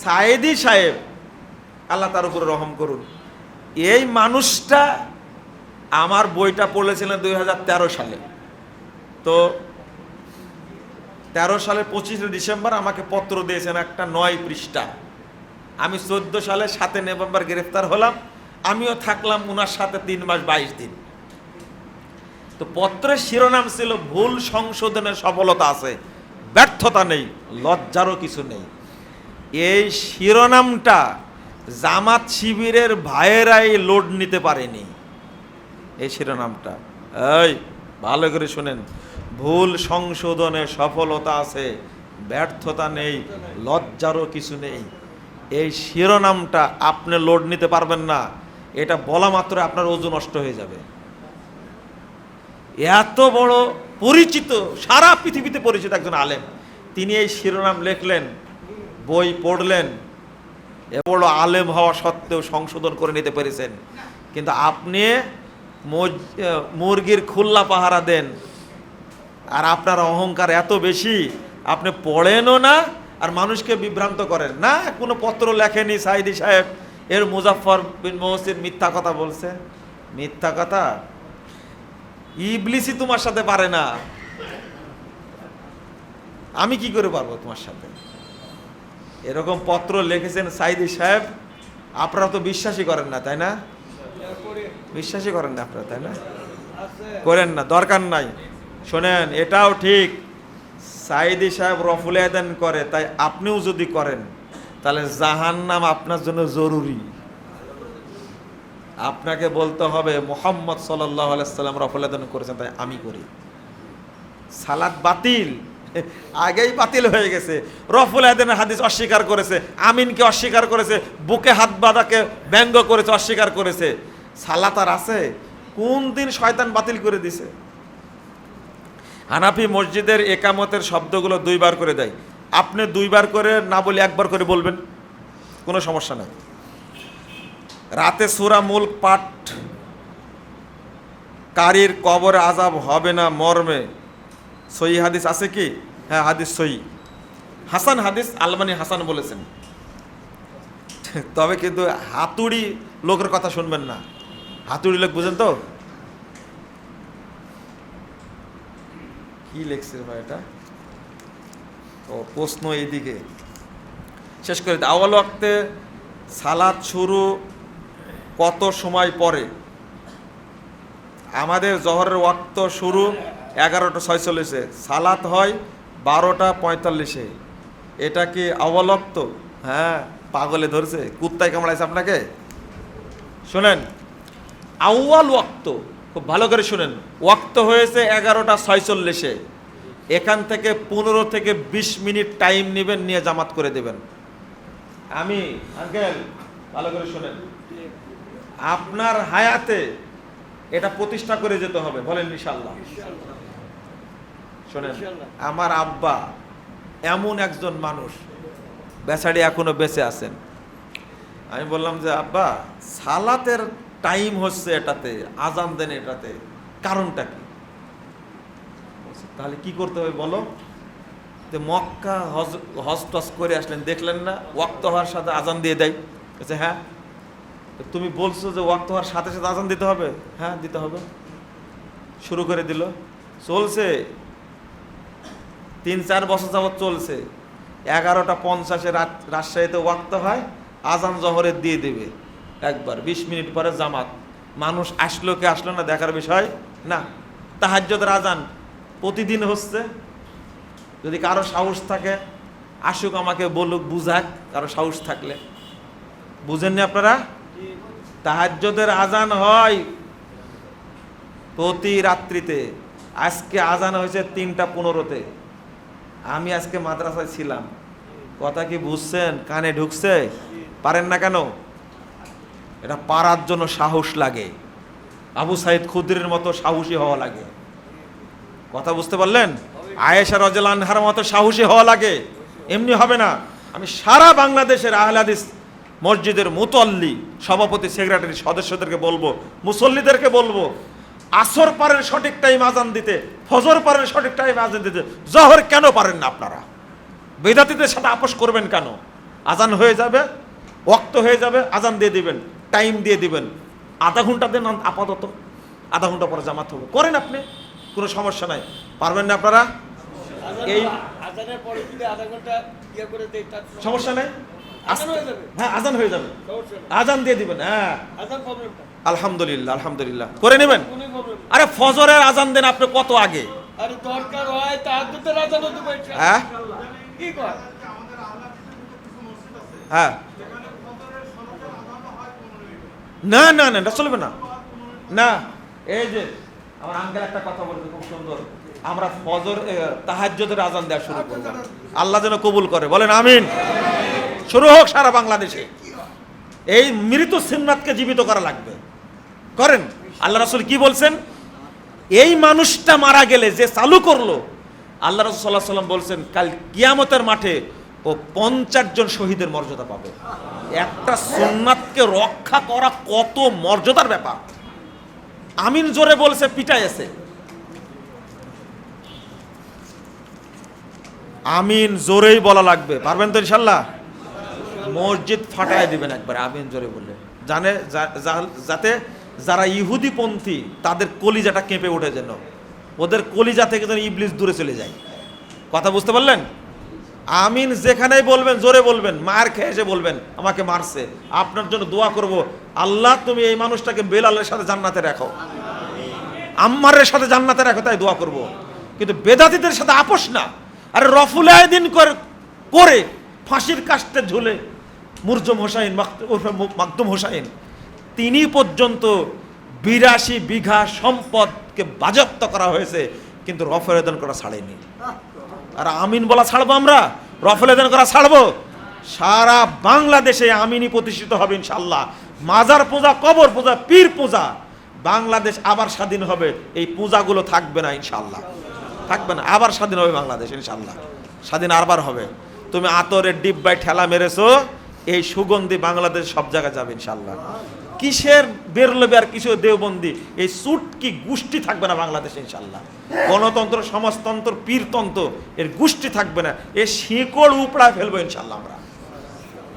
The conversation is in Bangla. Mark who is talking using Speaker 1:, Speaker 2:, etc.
Speaker 1: সায়েদি সাহেব, আল্লাহ তার উপরে রহম করুন। এই মানুষটা আমার বইটা পড়েছিলেন দুই হাজার তেরো সালে। তো তেরো সালের পঁচিশে ডিসেম্বর আমাকে পত্র দিয়েছেন একটা নয় পৃষ্ঠা। আমি চোদ্দ সালে সাতে নভেম্বর গ্রেফতার হলাম, আমিও থাকলাম উনার সাথে তিন মাস বাইশ দিন। তো পত্রের শিরোনাম ছিল, ভুল সংশোধনের সফলতা আছে, ব্যর্থতা নেই, লজ্জারও কিছু নেই। এই শিরোনামটা জামাত শিবিরের ভাইয়েরাই লোড নিতে পারেনি। এই শিরোনামটা। এই, ভালো করে শুনেন। ভুল সংশোধনে সফলতা আছে, ব্যর্থতা নেই, লজ্জারও কিছু নেই। এই শিরোনামটা আপনি লোড নিতে পারবেন না। এটা বলা মাত্র আপনার ওজন নষ্ট হয়ে যাবে। এত বড় পরিচিত সারা পৃথিবীতে পরিচিত একজন আলেম। তিনি এই শিরোনাম লিখলেন বই পড়লেন এ বড় আলেম হওয়া সত্ত্বেও সংশোধন করে নিতে পেরেছেন। কিন্তু আপনি মুরগির খুল্লা পাহারা দেন, আর আপনার অহংকার এত বেশি, আপনি পড়েনও না, আর মানুষকে বিভ্রান্ত করেন। না, কোনো পত্র লেখেনি সাইদি সাহেব। এর মুজাফর বিন মহসিন মিথ্যা কথা বলছে। মিথ্যা কথা? ইবলিসি তোমার সাথে পারে না। আমি কি করে পারব তোমার সাথে? এরকম পত্র লিখেছেন সাইদি সাহেব, আপনারা তো বিশ্বাসই করেন না, তাই না? বিশ্বাসই করেন না আপনারা, তাই না? করেন না, দরকার নাই। শোনেন, এটাও ঠিক। সাইদি সাহেব রফুল আয়দান করে, তাই আপনিও যদি করেন, তাহলে জাহান্নাম আপনার জন্য জরুরি। আপনাকে বলতে হবে, মোহাম্মদ আলাইসাল্লাম রফুল আয়দান করেছেন, তাই আমি করি। সালাদ বাতিল। আগেই বাতিল হয়ে গেছে। রফুল আয়দানের হাদিস অস্বীকার করেছে, আমিনকে অস্বীকার করেছে, বুকে হাত বাঁধাকে ব্যঙ্গ করেছে, অস্বীকার করেছে। সালাত আর আছে? কোন দিন শয়তান বাতিল করে দিছে? হানাফি মসজিদের একামতের শব্দগুলো দুইবার করে দেয়। আপনি দুইবার করে না বলে একবার করে বলবেন, কোনো সমস্যা নাই। রাতে সুরা মূল পাঠ, কারির কবর আজাব হবে না, মর্মে। সই হাদিস আছে কি? হ্যাঁ হাদিস সই হাসান হাদিস আলমানি হাসান বলেছেন। তবে কিন্তু হাতুড়ি লোকের কথা শুনবেন না। হাতুড়ি লোক বুঝেন তো? কি লেখছে ভাই এটা? ও, প্রশ্ন এইদিকে। শেষ করে। আওয়াল ওয়াক্তে সালাদ শুরু কত সময় পরে? আমাদের জহরের ওয়াক্ত শুরু এগারোটা ছয়চল্লিশে। সালাত হয় বারোটা পঁয়তাল্লিশে। এটা কি অবলক্ত হ্যাঁ পাগলে ধরছে। কুত্তায় কামড়াইছে আপনাকে? শোনেন, আউয়াল ওয়াক্ত, খুব ভালো করে শুনেন। ওয়াক্ত হয়েছে এগারোটা ছয়চল্লিশে। এখান থেকে পনেরো থেকে বিশ মিনিট টাইম নেবেন, নিয়ে জামাত করে দেবেন। আমি, আঙ্কেল, ভালো করে শুনেন। আপনার হায়াতে এটা প্রতিষ্ঠা করে যেতে হবে, বলেন ইনশাল্লাহ শোনেন, আমার আব্বা এমন একজন মানুষ, বেচারি এখনও বেঁচে আছেন। আমি বললাম যে, আব্বা, সালাতের টাইম হচ্ছে এটাতে, আজান দেন এটাতে, কারণটা কি? তাহলে কি করতে হবে বলো? যে মক্কা হজ হজ টস করে আসলেন, দেখলেন না, ওয়াক্ত হওয়ার সাথে আজান দিয়ে দেয়। হ্যাঁ? তুমি বলছো যে ওয়াক্ত হওয়ার সাথে সাথে আজান দিতে হবে? হ্যাঁ দিতে হবে। শুরু করে দিল। চলছে। তিন, চার বছর যাবৎ চলছে। এগারোটা পঞ্চাশে রাত- রাজশাহীতে ওয়াক্ত হয়, আজান জহরের দিয়ে দেবে। একবার, বিশ মিনিট পরে জামাত। মানুষ আসলো কে আসলো না দেখার বিষয়? না। তাহাজ্যদের আজান প্রতিদিন হচ্ছে। যদি কারও সাহস থাকে, আসুক আমাকে বলুক, বুঝাক। কারও সাহস থাকলে। বুঝেননি আপনারা? তাহাজ্যদের আজান হয় প্রতি রাত্রিতে। আজকে আজান হয়েছে তিনটা পনেরোতে। আমি আজকে মাদ্রাসায় ছিলাম। কথা কি বুঝছেন? কানে ঢুকছে? পারেন না কেন? এটা পারার জন্য সাহস লাগে। আবু সাইদ খুদ্রের মতো সাহসী হওয়া লাগে। কথা বুঝতে পারলেন? আয়েশা রজল আনহার মতো সাহসী হওয়া লাগে। এমনি হবে না। আমি সারা বাংলাদেশের আহলাদিস মসজিদের মুতল্লি সভাপতি সেক্রেটারি সদস্যদেরকে বলব মুসল্লিদেরকে বলব আসর পারেন সঠিক টাইম আজান দিতে ফজর পারেন সঠিক টাইম আজান দিতে জহর কেন পারেন না আপনারা? বেদাতিদের সাথে আপোষ করবেন কেন? আজান হয়ে যাবে ওক্ত হয়ে যাবে আজান দিয়ে দিবেন টাইম দিয়ে দিবেন। আধা ঘণ্টা দেন আপাতত আধা ঘণ্টা পরে জামাত হবে। করেন আপনি কোনো সমস্যা নাই। পারবেন না আপনারা? এই-
Speaker 2: আজানের পরে যদি আধা ঘণ্টা ইয়ে
Speaker 1: সমস্যা নেই?
Speaker 2: হয়ে
Speaker 1: হ্যাঁ আজান হয়ে যাবে। আজান দিয়ে দিবেন হ্যাঁ। আলহামদুলিল্লাহ আলহামদুলিল্লাহ। করে নেবেন? আরে ফজরের আজান দেন আপনি কত আগে?
Speaker 2: আরে দরকার হয় তার আজান হতে পারছে
Speaker 1: হ্যাঁ?
Speaker 2: কি কয়?
Speaker 1: হ্যাঁ। না না না এটা চলবে না। না এই যে আমার আঙ্কেল একটা কথা বলবে খুব সুন্দর। আমরা ফজর তাহাজ্জুদের আজান দেওয়া শুরু করব আল্লাহ যেন কবুল করে। বলেন আমিন। শুরু হোক সারা বাংলাদেশে। এই মৃত সিন্নাতকে জীবিত করা লাগবে। করেন? আল্লাহ রাসূল কি বলছেন? এই মানুষটা মারা গেলে যে চালু করল, আল্লাহ রসুল সাল্লাম বলছেন, কাল কিয়ামতের মাঠে ও পঞ্চাশ জন শহীদের মর্যাদা পাবে। একটা সোননাথকে রক্ষা করা কত মর্যাদার ব্যাপার? আমিন জোরে বলছে পিটাই আছে। আমিন জোরেই বলা লাগবে। পারবেন তো ইনশাল্লাহ? মসজিদ ফাটায় দিবেন একবার, আমিন জোরে বললে। জানে যাতে যারা ইহুদিপন্থী তাদের কলিজাটা কেঁপে ওঠে যেন। ওদের কলিজা থেকে যেন ইবলিস দূরে চলে যায়। কথা বুঝতে পারলেন? আমিন যেখানেই বলবেন, জোরে বলবেন, মার খেয়ে এসে বলবেন, আমাকে মারছে। আপনার জন্য দোয়া করব, আল্লাহ তুমি এই মানুষটাকে বেলালের সাথে জান্নাতে রাখো। আম্মারের সাথে জান্নাতে রাখো, তাই দোয়া করব। কিন্তু বেদাতিদের সাথে আপোষ না। আরে রফুল আয়দিন করে করে ফাঁসির কাস্তে ঝুলে মুরজম হোসাইন মাকদুম হোসাইন, তিনি পর্যন্ত বিরাশি বিঘা সম্পদকে বাজেয়াপ্ত করা হয়েছে, কিন্তু রফেল আয়দিন করা ছাড়েনি। আর আমিন বলা ছাড়বো আমরা? রফেল আয়দিন করা ছাড়বো? সারা বাংলাদেশে আমিনই প্রতিষ্ঠিত হবে ইনশাল্লাহ মাজার পূজা, কবর পূজা, পীর পূজা, বাংলাদেশ আবার স্বাধীন হবে। এই পূজাগুলো থাকবে না ইনশাল্লাহ থাকবে না, আবার স্বাধীন হবে বাংলাদেশ ইনশাল্লাহ স্বাধীন আরবার হবে। তুমি আতরের ডিব্বায় ঠেলা মেরেছো এই সুগন্ধি বাংলাদেশ সব জায়গায় যাবে ইনশাল্লাহ কিসের বেরলবে আর কিসের দেওবন্দি? এই সুটকি গোষ্ঠী থাকবে না বাংলাদেশে ইনশাল্লাহ গণতন্ত্র, সমাজতন্ত্র, পীরতন্ত্র, এর গোষ্ঠী থাকবে না। এ শিকড় উপড়ায় ফেলব ইনশাল্লাহ আমরা।